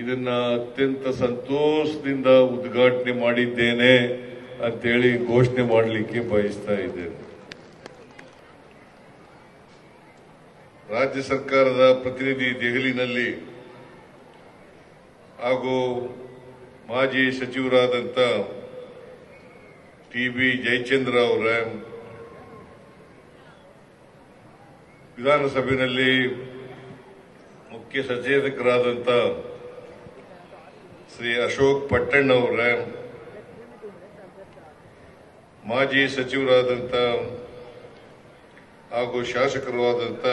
ಇದನ್ನ ಅತ್ಯಂತ ಸಂತೋಷದಿಂದ ಉದ್ಘಾಟನೆ ಮಾಡಿದ್ದೇನೆ ಅಂತೇಳಿ ಘೋಷಣೆ ಮಾಡಲಿಕ್ಕೆ ಬಯಸ್ತಾ ಇದ್ದೇನೆ. ರಾಜ್ಯ ಸರ್ಕಾರದ ಪ್ರತಿನಿಧಿ ದೆಹಲಿನಲ್ಲಿ ಹಾಗೂ ಮಾಜಿ ಸಚಿವರಾದಂಥ ಟಿ ಬಿ ಜಯಚಂದ್ರ ಅವರ ವಿಧಾನಸಭೆಯಲ್ಲಿ ಮುಖ್ಯ ಸಚೇತಕರಾದಂಥ ಶ್ರೀ ಅಶೋಕ್ ಪಟ್ಟಣ್ಣ ಅವರ ಮಾಜಿ ಸಚಿವರಾದಂಥ ಹಾಗೂ ಶಾಸಕರು ಆದಂಥ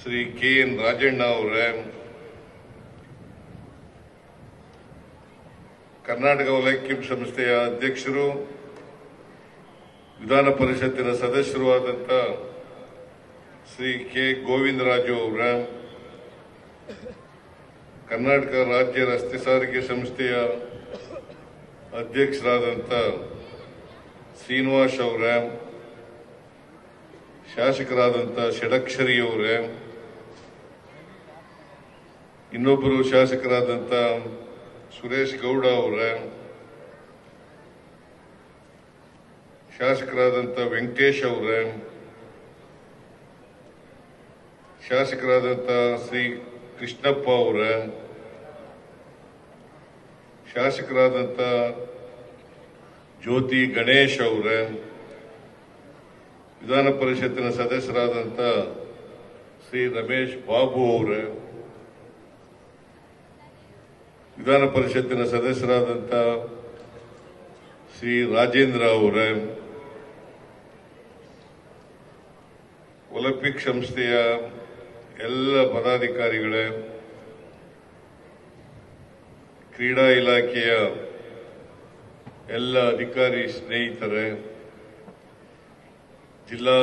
ಶ್ರೀ ಕೆ ಎನ್ ರಾಜಣ್ಣ ಅವರ, ಕರ್ನಾಟಕ ವಲೈಕ್ಯಂ ಸಂಸ್ಥೆಯ ಅಧ್ಯಕ್ಷರು, ವಿಧಾನ ಪರಿಷತ್ತಿನ ಸದಸ್ಯರು ಆದಂಥ ಶ್ರೀ ಕೆ ಗೋವಿಂದರಾಜು ಅವರ ಕರ್ನಾಟಕ ರಾಜ್ಯ ರಸ್ತೆ ಸಾರಿಗೆ ಸಂಸ್ಥೆಯ ಅಧ್ಯಕ್ಷರಾದಂಥ ಶ್ರೀನಿವಾಸ್ ಅವರ ಶಾಸಕರಾದಂಥ ಷಡಕ್ಷರಿ ಅವರೇ, ಇನ್ನೊಬ್ಬರು ಶಾಸಕರಾದಂಥ ಸುರೇಶ್ ಗೌಡ ಅವರೇ ಶಾಸಕರಾದಂಥ ವೆಂಕಟೇಶ್ ಅವರ ಶಾಸಕರಾದಂಥ ಶ್ರೀ ಕೃಷ್ಣಪ್ಪ ಅವರ ಶಾಸಕರಾದಂಥ ಜ್ಯೋತಿ ಗಣೇಶ್ ಅವರ, ವಿಧಾನ ಪರಿಷತ್ತಿನ ಸದಸ್ಯರಾದಂಥ ಶ್ರೀ ರಮೇಶ್ ಬಾಬು ಅವರ, ವಿಧಾನ ಪರಿಷತ್ತಿನ ಸದಸ್ಯರಾದಂಥ ಶ್ರೀ ರಾಜೇಂದ್ರ ಅವರ, ಒಲಿಂಪಿಕ್ ಸಂಸ್ಥೆಯ ಎಲ್ಲ ಪದಾಧಿಕಾರಿಗಳೇ, ಕ್ರೀಡಾ ಇಲಾಖೆಯ ಎಲ್ಲ ಅಧಿಕಾರಿ ಸ್ನೇಹಿತರೆ, ಜಿಲ್ಲಾ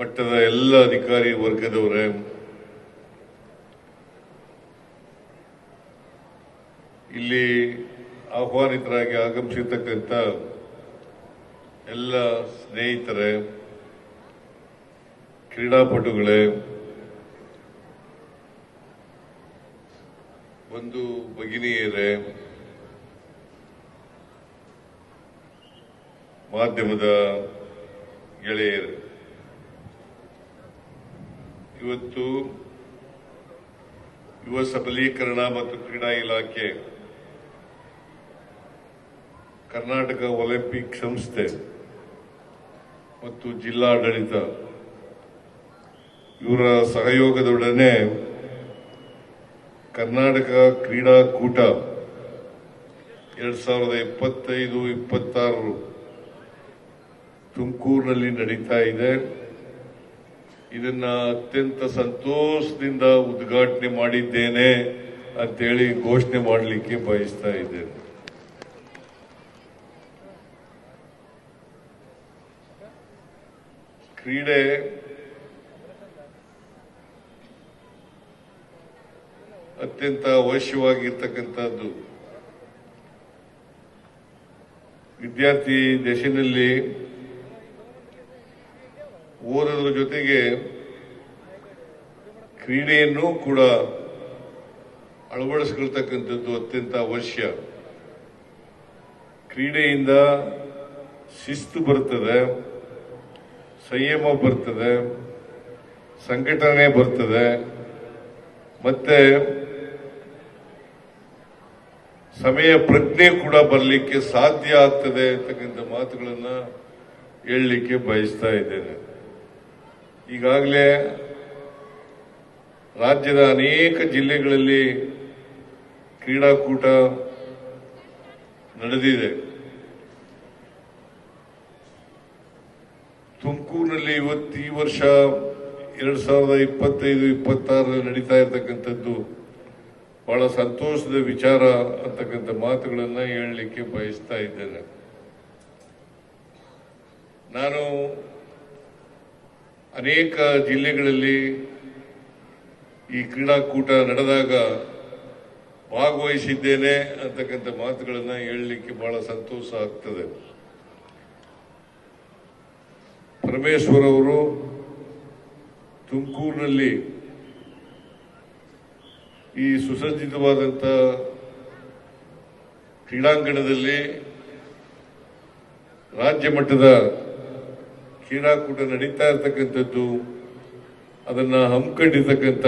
ಮಟ್ಟದ ಎಲ್ಲ ಅಧಿಕಾರಿ ವರ್ಗದವರೇ, ಇಲ್ಲಿ ಆಹ್ವಾನಿತರಾಗಿ ಆಗಮಿಸಿರ್ತಕ್ಕಂಥ ಎಲ್ಲ ಸ್ನೇಹಿತರೆ ಕ್ರೀಡಾಪಟುಗಳೇ, ಒಂದು ಭಗಿನಿಯರೇ, ಮಾಧ್ಯಮದ ಗೆಳೆಯರು. ಇವತ್ತು ಯುವ ಸಬಲೀಕರಣ ಮತ್ತು ಕ್ರೀಡಾ ಇಲಾಖೆ, ಕರ್ನಾಟಕ ಒಲಿಂಪಿಕ್ ಸಂಸ್ಥೆ ಮತ್ತು ಜಿಲ್ಲಾಡಳಿತ ಇವರ ಸಹಯೋಗದೊಡನೆ ಕರ್ನಾಟಕ ಕ್ರೀಡಾಕೂಟ ಎರಡ್ ಸಾವಿರದ ಇಪ್ಪತ್ತೈದು, ಇಪ್ಪತ್ತಾರು ತುಮಕೂರಿನಲ್ಲಿ ನಡೀತಾ ಇದೆ. ಇದನ್ನ ಅತ್ಯಂತ ಸಂತೋಷದಿಂದ ಉದ್ಘಾಟನೆ ಮಾಡಿದ್ದೇನೆ ಅಂತೇಳಿ ಘೋಷಣೆ ಮಾಡಲಿಕ್ಕೆ ಬಯಸ್ತಾ ಇದ್ದೇನೆ. ಕ್ರೀಡೆ ಅತ್ಯಂತ ಅವಶ್ಯವಾಗಿರ್ತಕ್ಕಂಥದ್ದು. ವಿದ್ಯಾರ್ಥಿ ದಶೆಯಲ್ಲಿ ಓದೋದ್ರ ಜೊತೆಗೆ ಕ್ರೀಡೆಯನ್ನು ಕೂಡ ಅಳವಡಿಸಿಕೊಳ್ತಕ್ಕಂಥದ್ದು ಅತ್ಯಂತ ಅವಶ್ಯ. ಕ್ರೀಡೆಯಿಂದ ಶಿಸ್ತು ಬರ್ತದೆ, ಸಂಯಮ ಬರ್ತದೆ, ಸಂಘಟನೆ ಬರ್ತದೆ, ಮತ್ತೆ ಸಮಯ ಪ್ರಜ್ಞೆ ಕೂಡ ಬರಲಿಕ್ಕೆ ಸಾಧ್ಯ ಆಗ್ತದೆ ಅಂತಕ್ಕಂಥ ಮಾತುಗಳನ್ನ ಹೇಳಲಿಕ್ಕೆ ಬಯಸ್ತಾ ಇದ್ದೇನೆ. ಈಗಾಗಲೇ ರಾಜ್ಯದ ಅನೇಕ ಜಿಲ್ಲೆಗಳಲ್ಲಿ ಕ್ರೀಡಾಕೂಟ ನಡೆದಿದೆ. ತುಮಕೂರಿನಲ್ಲಿ ಇವತ್ತು ಈ ವರ್ಷ ಎರಡ್ ಸಾವಿರದ ಇಪ್ಪತ್ತೈದು, ಇಪ್ಪತ್ತಾರರಲ್ಲಿ ನಡೀತಾ ಇರತಕ್ಕಂಥದ್ದು ಬಹಳ ಸಂತೋಷದ ವಿಚಾರ ಅಂತಕ್ಕಂಥ ಮಾತುಗಳನ್ನ ಹೇಳಲಿಕ್ಕೆ ಬಯಸ್ತಾ ಇದ್ದೇನೆ. ನಾನು ಅನೇಕ ಜಿಲ್ಲೆಗಳಲ್ಲಿ ಈ ಕ್ರೀಡಾಕೂಟ ನಡೆದಾಗ ಭಾಗವಹಿಸಿದ್ದೇನೆ ಅಂತಕ್ಕಂಥ ಮಾತುಗಳನ್ನ ಹೇಳಲಿಕ್ಕೆ ಬಹಳ ಸಂತೋಷ ಆಗ್ತದೆ. ಪರಮೇಶ್ವರ್ ಅವರು ತುಮಕೂರಿನಲ್ಲಿ ಈ ಸುಸಜ್ಜಿತವಾದಂಥ ಕ್ರೀಡಾಂಗಣದಲ್ಲಿ ರಾಜ್ಯ ಮಟ್ಟದ ಕ್ರೀಡಾಕೂಟ ನಡೀತಾ ಇರತಕ್ಕಂಥದ್ದು, ಅದನ್ನ ಹಮ್ಮಿಕೊಂಡಿರ್ತಕ್ಕಂಥ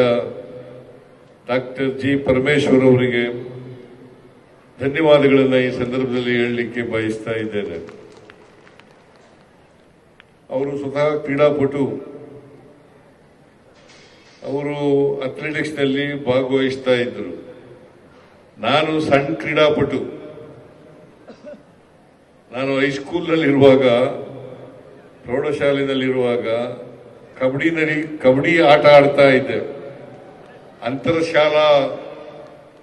ಡಾಕ್ಟರ್ ಜಿ ಪರಮೇಶ್ವರ್ ಅವರಿಗೆ ಧನ್ಯವಾದಗಳನ್ನು ಈ ಸಂದರ್ಭದಲ್ಲಿ ಹೇಳಲಿಕ್ಕೆ ಬಯಸ್ತಾ ಇದ್ದೇನೆ. ಅವರು ಸ್ವತಃ ಕ್ರೀಡಾಪಟು ಅವರು ಅಥ್ಲೆಟಿಕ್ಸ್ನಲ್ಲಿ ಭಾಗವಹಿಸ್ತಾ ಇದ್ರು. ನಾನು ಸಣ್ಣ ಕ್ರೀಡಾಪಟು. ನಾನು ಹೈಸ್ಕೂಲ್ನಲ್ಲಿರುವಾಗ ಪ್ರೌಢಶಾಲೆಯಲ್ಲಿರುವಾಗ ಕಬಡ್ಡಿನಲ್ಲಿ ಕಬಡ್ಡಿ ಆಟ ಆಡ್ತಾ ಇದ್ದೆ. ಅಂತರಶಾಲಾ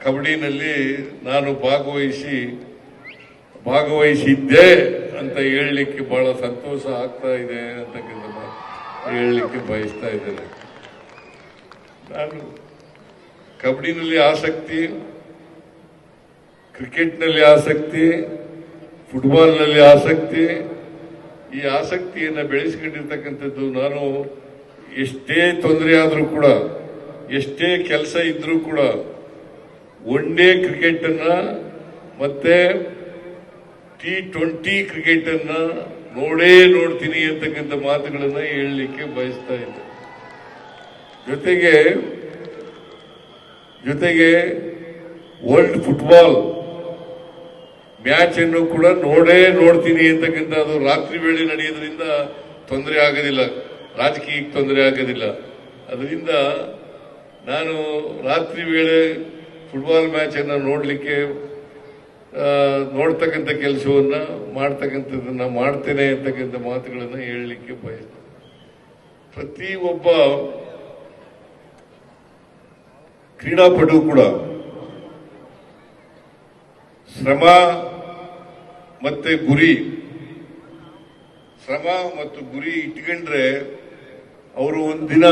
ಕಬಡ್ಡಿನಲ್ಲಿ ನಾನು ಭಾಗವಹಿಸಿ, ಭಾಗವಹಿಸಿದ್ದೆ ಅಂತ ಹೇಳಲಿಕ್ಕೆ ಬಹಳ ಸಂತೋಷ ಆಗ್ತಾ ಇದೆ ಅಂತಕ್ಕಂಥ ಹೇಳಲಿಕ್ಕೆ ಬಯಸ್ತಾ ಇದ್ದೇನೆ. ನಾನು ಕಬಡ್ಡಿನಲ್ಲಿ ಆಸಕ್ತಿ, ಕ್ರಿಕೆಟ್ನಲ್ಲಿ ಆಸಕ್ತಿ, ಫುಟ್ಬಾಲ್ನಲ್ಲಿ ಆಸಕ್ತಿ, ಈ ಆಸಕ್ತಿಯನ್ನು ಬೆಳೆಸ್ಕೊಂಡಿರ್ತಕ್ಕಂಥದ್ದು ನಾನು ಎಷ್ಟೇ ತೊಂದರೆ ಆದರೂ ಕೂಡ, ಎಷ್ಟೇ ಕೆಲಸ ಇದ್ರೂ ಕೂಡ, ಒನ್ ಡೇ ಕ್ರಿಕೆಟ್ ಅನ್ನ ಮತ್ತೆ ಟಿ ಟ್ವೆಂಟಿ ಕ್ರಿಕೆಟ್ ಅನ್ನ ನೋಡೇ ನೋಡ್ತೀನಿ ಅಂತಕ್ಕಂಥ ಮಾತುಗಳನ್ನು ಹೇಳಲಿಕ್ಕೆ ಬಯಸ್ತಾ ಇದ್ದೆ. ಜೊತೆಗೆ ಜೊತೆಗೆ ವರ್ಲ್ಡ್ ಫುಟ್ಬಾಲ್ ಮ್ಯಾಚ್ ಅನ್ನು ಕೂಡ ನೋಡೇ ನೋಡ್ತೀನಿ ಅಂತಕ್ಕಂಥ ಅದು ರಾತ್ರಿ ವೇಳೆ ನಡೆಯೋದ್ರಿಂದ ತೊಂದರೆ ಆಗೋದಿಲ್ಲ. ರಾಜಕೀಯಕ್ಕೆ ತೊಂದರೆ ಆಗೋದಿಲ್ಲ. ಅದರಿಂದ ನಾನು ರಾತ್ರಿ ವೇಳೆ ಫುಟ್ಬಾಲ್ ಮ್ಯಾಚ್ ಅನ್ನು ನೋಡಲಿಕ್ಕೆ ನೋಡ್ತಕ್ಕಂಥ ಕೆಲಸವನ್ನ ಮಾಡ್ತಕ್ಕಂಥದ್ದನ್ನ ಮಾಡ್ತೇನೆ ಅಂತಕ್ಕಂಥ ಮಾತುಗಳನ್ನು ಹೇಳಲಿಕ್ಕೆ ಬಯಸ್ತೇನೆ. ಪ್ರತಿ ಒಬ್ಬ ಕ್ರೀಡಾಪಟು ಕೂಡ ಶ್ರಮ ಮತ್ತೆ ಗುರಿ, ಶ್ರಮ ಮತ್ತು ಗುರಿ ಇಟ್ಕೊಂಡ್ರೆ ಅವರು ಒಂದಿನ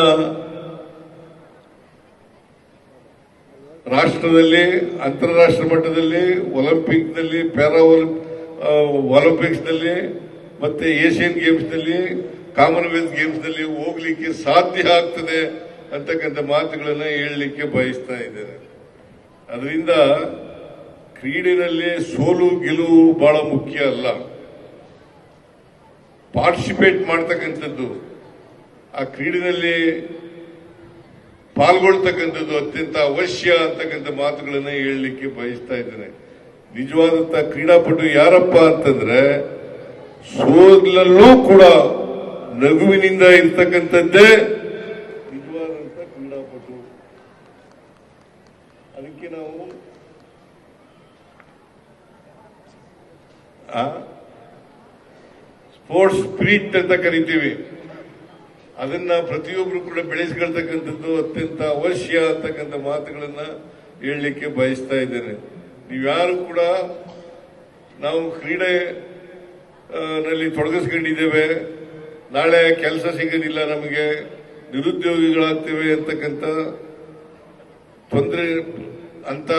ರಾಷ್ಟ್ರದಲ್ಲಿ ಅಂತಾರಾಷ್ಟ್ರ ಮಟ್ಟದಲ್ಲಿ ಒಲಿಂಪಿಕ್ನಲ್ಲಿ ಪ್ಯಾರಾ ಒಲಿಂಪಿಕ್ಸ್ನಲ್ಲಿ ಮತ್ತೆ ಏಷ್ಯನ್ ಗೇಮ್ಸ್ನಲ್ಲಿ ಕಾಮನ್ವೆಲ್ತ್ ಗೇಮ್ಸ್ನಲ್ಲಿ ಹೋಗ್ಲಿಕ್ಕೆ ಸಾಧ್ಯ ಆಗ್ತದೆ. ಅಂತಕ್ಕಂಥ ಮಾತುಗಳನ್ನ ಹೇಳಲಿಕ್ಕೆ ಬಯಸ್ತಾ ಇದ್ದೇನೆ. ಅದರಿಂದ ಕ್ರೀಡೆಯಲ್ಲಿ ಸೋಲು ಗೆಲುವು ಬಹಳ ಮುಖ್ಯ ಅಲ್ಲ. ಪಾರ್ಟಿಸಿಪೇಟ್ ಮಾಡ್ತಕ್ಕಂಥದ್ದು, ಆ ಕ್ರೀಡೆಯಲ್ಲಿ ಪಾಲ್ಗೊಳ್ತಕ್ಕಂಥದ್ದು ಅತ್ಯಂತ ಅವಶ್ಯ ಅಂತಕ್ಕಂಥ ಮಾತುಗಳನ್ನ ಹೇಳಲಿಕ್ಕೆ ಬಯಸ್ತಾ ಇದ್ದೇನೆ. ನಿಜವಾದಂತ ಕ್ರೀಡಾಪಟು ಯಾರಪ್ಪ ಅಂತಂದ್ರೆ ಸೋಲಲ್ಲೂ ಕೂಡ ನಗುವಿನಿಂದ ಇರ್ತಕ್ಕಂಥದ್ದೇ ನಿಜವಾದಂತ ಕ್ರೀಡಾಪಟು ಅದಕ್ಕೆ ನಾವು ಸ್ಪೋರ್ಟ್ಸ್ ಸ್ಪಿರಿಟ್ ಅಂತ ಕರಿತೀವಿ ಅದನ್ನ ಪ್ರತಿಯೊಬ್ಬರು ಕೂಡ ಬೆಳೆಸ್ಕೊಳ್ತಕ್ಕಂಥದ್ದು ಅತ್ಯಂತ ಅವಶ್ಯ ಅಂತಕ್ಕಂಥ ಮಾತುಗಳನ್ನ ಹೇಳಲಿಕ್ಕೆ ಬಯಸ್ತಾ ಇದ್ದೇನೆ. ನೀವ್ಯಾರು ಕೂಡ ನಾವು ಕ್ರೀಡೆ ನಲ್ಲಿ ತೊಡಗಿಸ್ಕೊಂಡಿದ್ದೇವೆ. ನಾಳೆ ಕೆಲಸ ಸಿಗೋದಿಲ್ಲ ನಮಗೆ, ನಿರುದ್ಯೋಗಿಗಳಾಗ್ತೇವೆ ಅಂತಕ್ಕಂಥ ತೊಂದರೆ, ಅಂತ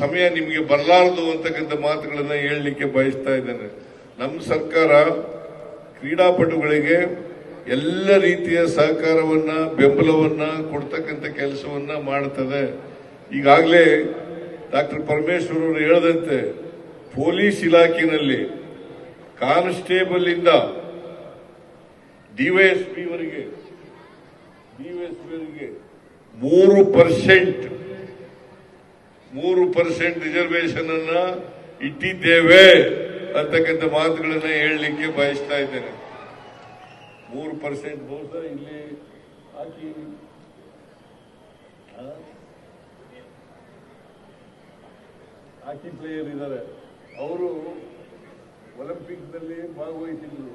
ಸಮಯ ನಿಮಗೆ ಬರಲಾರದು ಅಂತಕ್ಕಂಥ ಮಾತುಗಳನ್ನ ಹೇಳಲಿಕ್ಕೆ ಬಯಸ್ತಾ ಇದ್ದೇನೆ. ನಮ್ಮ ಸರ್ಕಾರ ಕ್ರೀಡಾಪಟುಗಳಿಗೆ ಎಲ್ಲ ರೀತಿಯ ಸಹಕಾರವನ್ನ, ಬೆಂಬಲವನ್ನ, ಕೊಡ್ತಕ್ಕಂಥ ಕೆಲಸವನ್ನ ಮಾಡುತ್ತದೆ ಈಗಾಗಲೇ ಡಾಕ್ಟರ್ ಪರಮೇಶ್ವರ್ ಅವರು ಹೇಳದಂತೆ, ಪೊಲೀಸ್ ಇಲಾಖೆಯಲ್ಲಿ ಕಾನ್ಸ್ಟೇಬಲ್ ಇಂದ ಡಿವೈಎಸ್ಪಿ ವರೆಗೆ ಡಿವೈಎಸ್ಪಿ ಮೂರು ಪರ್ಸೆಂಟ್ ಮೂರು ಪರ್ಸೆಂಟ್ ರಿಸರ್ವೇಶನ್ ಅನ್ನ ಇಟ್ಟಿದ್ದೇವೆ. ಅಂತಕ್ಕಂಥ ಮಾತುಗಳನ್ನ ಹೇಳಲಿಕ್ಕೆ ಬಯಸ್ತಾ ಇದ್ದೇನೆ. ಮೂರು ಪರ್ಸೆಂಟ್ ಬಹುಶಃ ಇಲ್ಲಿ ಹಾಕಿ? ಹಾಕಿ ಪ್ಲೇಯರ್ ಇದ್ದಾರೆ ಅವರು ಒಲಿಂಪಿಕ್ಸ್ನಲ್ಲಿ ಭಾಗವಹಿಸಿದ್ರು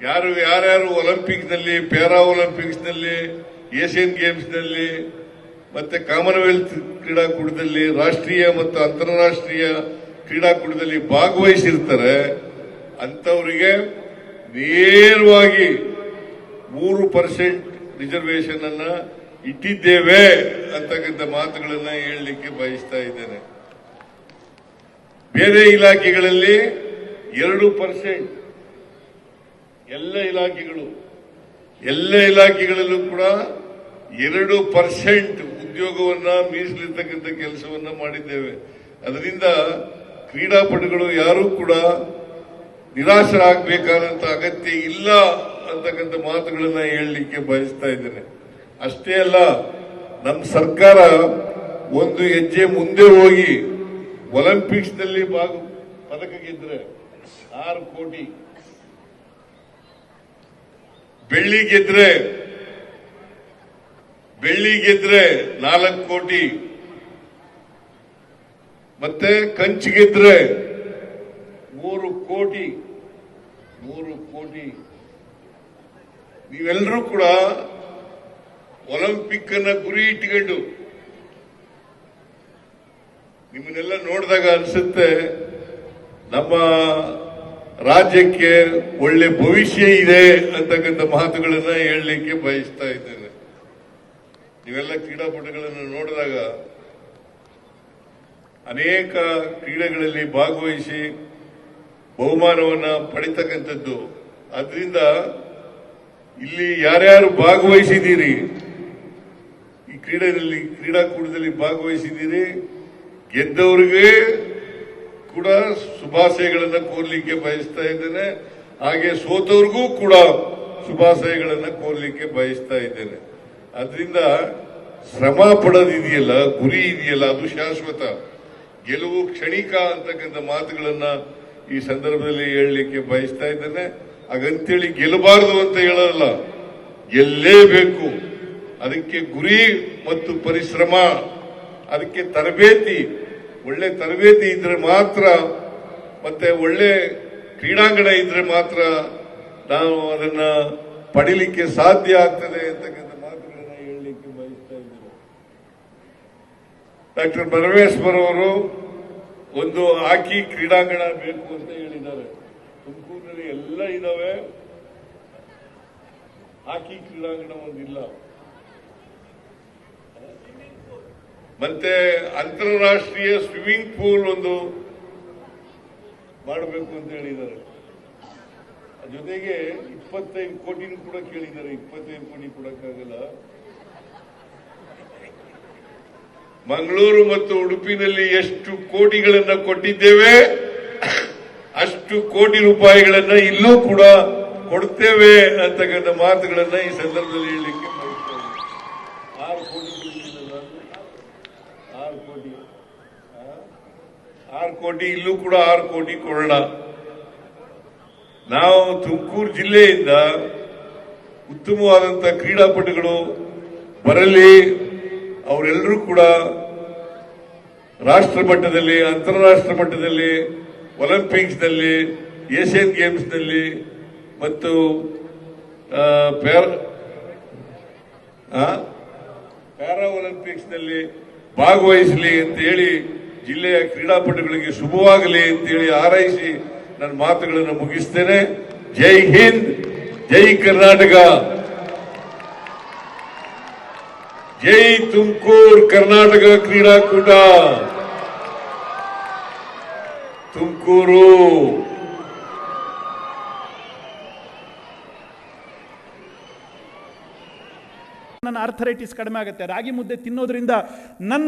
ಯಾರು ಯಾರ್ಯಾರು ಒಲಿಂಪಿಕ್ಸ್ನಲ್ಲಿ ಪ್ಯಾರಾ ಒಲಿಂಪಿಕ್ಸ್ನಲ್ಲಿ ಏಷ್ಯನ್ ಗೇಮ್ಸ್ನಲ್ಲಿ ಮತ್ತೆ ಕಾಮನ್ವೆಲ್ತ್ ಕ್ರೀಡಾಕೂಟದಲ್ಲಿ ರಾಷ್ಟ್ರೀಯ ಮತ್ತು ಅಂತಾರಾಷ್ಟ್ರೀಯ ಕ್ರೀಡಾಕೂಟದಲ್ಲಿ ಭಾಗವಹಿಸಿರ್ತಾರೆ ಅಂತವರಿಗೆ ನೇರವಾಗಿ ಮೂರು ಪರ್ಸೆಂಟ್ ರಿಸರ್ವೇಶನ್ ಅನ್ನ ಇಟ್ಟಿದ್ದೇವೆ ಅಂತಕ್ಕಂಥ ಮಾತುಗಳನ್ನ ಹೇಳಲಿಕ್ಕೆ ಬಯಸ್ತಾ ಇದ್ದೇನೆ. ಬೇರೆ ಇಲಾಖೆಗಳಲ್ಲಿ ಎರಡು ಪರ್ಸೆಂಟ್. ಎಲ್ಲ ಇಲಾಖೆಗಳು, ಎಲ್ಲ ಇಲಾಖೆಗಳಲ್ಲೂ ಕೂಡ ಎರಡು ಪರ್ಸೆಂಟ್ ಉದ್ಯೋಗವನ್ನ ಮೀಸಲಿರ್ತಕ್ಕಂಥ ಕೆಲಸವನ್ನ ಮಾಡಿದ್ದೇವೆ. ಅದರಿಂದ ಕ್ರೀಡಾಪಟುಗಳು ಯಾರೂ ಕೂಡ ನಿರಾಶರಾಗಬೇಕಾದಂತ ಅಗತ್ಯ ಇಲ್ಲ ಅಂತಕ್ಕಂಥ ಮಾತುಗಳನ್ನ ಹೇಳಲಿಕ್ಕೆ ಬಯಸ್ತಾ ಇದ್ದೇನೆ. ಅಷ್ಟೇ ಅಲ್ಲ ನಮ್ಮ ಸರ್ಕಾರ ಒಂದು ಹೆಜ್ಜೆ ಮುಂದೆ ಹೋಗಿ ಒಲಿಂಪಿಕ್ಸ್ನಲ್ಲಿ ಭಾಗ, ಪದಕ ಗೆದ್ರೆ ಆರು ಕೋಟಿ. ಬೆಳ್ಳಿ ಗೆದ್ರೆ ಬೆಳ್ಳಿ ಗೆದ್ರೆ ನಾಲ್ಕು ಕೋಟಿ, ಮತ್ತೆ ಕಂಚು ಗೆದ್ರೆ ಮೂರು ಕೋಟಿ ಮೂರು ಕೋಟಿ. ನೀವೆಲ್ಲರೂ ಕೂಡ ಒಲಿಂಪಿಕ್ ಅನ್ನ ಗುರಿ ಇಟ್ಕೊಂಡು ನಿಮ್ಮನ್ನೆಲ್ಲ ನೋಡಿದಾಗ ಅನಿಸುತ್ತೆ ನಮ್ಮ ರಾಜ್ಯಕ್ಕೆ ಒಳ್ಳೆ ಭವಿಷ್ಯ ಇದೆ ಅಂತಕ್ಕಂಥ ಮಾತುಗಳನ್ನ ಹೇಳಲಿಕ್ಕೆ ಬಯಸ್ತಾ ಇದ್ದೇನೆ. ನೀವೆಲ್ಲ ಕ್ರೀಡಾಪಟುಗಳನ್ನು ನೋಡಿದಾಗ ಅನೇಕ ಕ್ರೀಡೆಗಳಲ್ಲಿ ಭಾಗವಹಿಸಿ ಬಹುಮಾನವನ್ನು ಪಡಿತಕ್ಕಂಥದ್ದು. ಅದರಿಂದ ಇಲ್ಲಿ ಯಾರ್ಯಾರು ಭಾಗವಹಿಸಿದ್ದೀರಿ, ಈ ಕ್ರೀಡೆಯಲ್ಲಿ, ಕ್ರೀಡಾಕೂಟದಲ್ಲಿ ಭಾಗವಹಿಸಿದ್ದೀರಿ, ಗೆದ್ದವರಿಗೆ ಕೂಡ ಶುಭಾಶಯಗಳನ್ನು ಕೋರ್ಲಿಕ್ಕೆ ಬಯಸ್ತಾ ಇದ್ದೇನೆ. ಹಾಗೆ ಸೋತವ್ರಿಗೂ ಕೂಡ ಶುಭಾಶಯಗಳನ್ನು ಕೋರ್ಲಿಕ್ಕೆ ಬಯಸ್ತಾ ಇದ್ದೇನೆ. ಅದರಿಂದ ಶ್ರಮ ಪಡೋದಿದೆಯಲ್ಲ ಗುರಿ ಇದೆಯಲ್ಲ, ಅದು ಶಾಶ್ವತ. ಗೆಲುವು ಕ್ಷಣಿಕ ಅಂತಕ್ಕಂಥ ಮಾತುಗಳನ್ನ ಈ ಸಂದರ್ಭದಲ್ಲಿ ಹೇಳಲಿಕ್ಕೆ ಬಯಸ್ತಾ ಇದ್ದೇನೆ. ಹಾಗಂತೇಳಿ ಗೆಲ್ಲಬಾರದು ಅಂತ ಹೇಳಲ್ಲ ಗೆಲ್ಲೇಬೇಕು. ಅದಕ್ಕೆ ಗುರಿ ಮತ್ತು ಪರಿಶ್ರಮ, ಅದಕ್ಕೆ ತರಬೇತಿ. ಒಳ್ಳೆ ತರಬೇತಿ ಇದ್ರೆ ಮಾತ್ರ, ಮತ್ತೆ ಒಳ್ಳೆ ಕ್ರೀಡಾಂಗಣ ಇದ್ರೆ ಮಾತ್ರ ನಾವು ಅದನ್ನ ಪಡಿಲಿಕ್ಕೆ ಸಾಧ್ಯ ಆಗ್ತದೆ ಅಂತಕ್ಕಂಥ ಮಾತುಗಳನ್ನ ಹೇಳಲಿಕ್ಕೆ ಬಯಸ್ತಾ ಇದ್ದೇನೆ ಡಾಕ್ಟರ್ ಪರಮೇಶ್ವರ್ ಅವರು ಒಂದು ಹಾಕಿ ಕ್ರೀಡಾಂಗಣ ಬೇಕು ಅಂತ ಹೇಳಿದ್ದಾರೆ. ತುಮಕೂರಿನಲ್ಲಿ ಎಲ್ಲ ಇದಾವೆ. ಹಾಕಿ ಕ್ರೀಡಾಂಗಣ ಒಂದಿಲ್ಲ ಮತ್ತೆ ಅಂತಾರಾಷ್ಟ್ರೀಯ ಸ್ವಿಮ್ಮಿಂಗ್ ಪೂಲ್ ಒಂದು ಮಾಡಬೇಕು ಅಂತ ಹೇಳಿದ್ದಾರೆ. ಜೊತೆಗೆ ಇಪ್ಪತ್ತೈದು ಕೋಟಿನೂ ಕೂಡ ಕೇಳಿದ್ದಾರೆ. ಇಪ್ಪತ್ತೈದು ಕೋಟಿ ಕೊಡಕ್ಕಾಗಲ್ಲ. ಮಂಗಳೂರು ಮತ್ತು ಉಡುಪಿನಲ್ಲಿ ಎಷ್ಟು ಕೋಟಿಗಳನ್ನು ಕೊಟ್ಟಿದ್ದೇವೆ, ಅಷ್ಟು ಕೋಟಿ ರೂಪಾಯಿಗಳನ್ನ ಇಲ್ಲೂ ಕೂಡ ಕೊಡ್ತೇವೆ ಅಂತಕ್ಕಂಥ ಮಾತುಗಳನ್ನ ಈ ಸಂದರ್ಭದಲ್ಲಿ ಹೇಳಲಿಕ್ಕೆ ಆರು ಕೋಟಿ? ಆರು ಕೋಟಿ? ಆರು ಕೋಟಿ, ಇಲ್ಲೂ ಕೂಡ ಆರು ಕೋಟಿ ಕೊಡೋಣ ನಾವು ತುಮಕೂರು ಜಿಲ್ಲೆಯಿಂದ ಉತ್ತಮವಾದಂತ ಕ್ರೀಡಾಪಟುಗಳು ಬರಲಿ ಅವರೆಲ್ಲರೂ ಕೂಡ ರಾಷ್ಟ್ರ ಮಟ್ಟದಲ್ಲಿ, ಅಂತಾರಾಷ್ಟ್ರ ಮಟ್ಟದಲ್ಲಿ, ಒಲಿಂಪಿಕ್ಸ್ನಲ್ಲಿ, ಏಷ್ಯನ್ ಗೇಮ್ಸ್ನಲ್ಲಿ ಮತ್ತು? ಪ್ಯಾರಾ ಒಲಿಂಪಿಕ್ಸ್ನಲ್ಲಿ ಭಾಗವಹಿಸಲಿ ಅಂತ ಹೇಳಿ ಜಿಲ್ಲೆಯ ಕ್ರೀಡಾಪಟುಗಳಿಗೆ ಶುಭವಾಗಲಿ ಅಂತ ಹೇಳಿ ಹಾರೈಸಿ ನನ್ನ ಮಾತುಗಳನ್ನು ಮುಗಿಸ್ತೇನೆ ಜೈ ಹಿಂದ್, ಜೈ ಕರ್ನಾಟಕ ಜೈ ತುಮಕೂರು ಕರ್ನಾಟಕ ಕ್ರೀಡಾಕೂಟ. ತುಮಕೂರು. ನನ್ನ ಅರ್ಥರೈಟಿಸ್ ಕಡಿಮೆ ಆಗುತ್ತೆ. ರಾಗಿ ಮುದ್ದೆ ತಿನ್ನೋದ್ರಿಂದ ನನ್ನ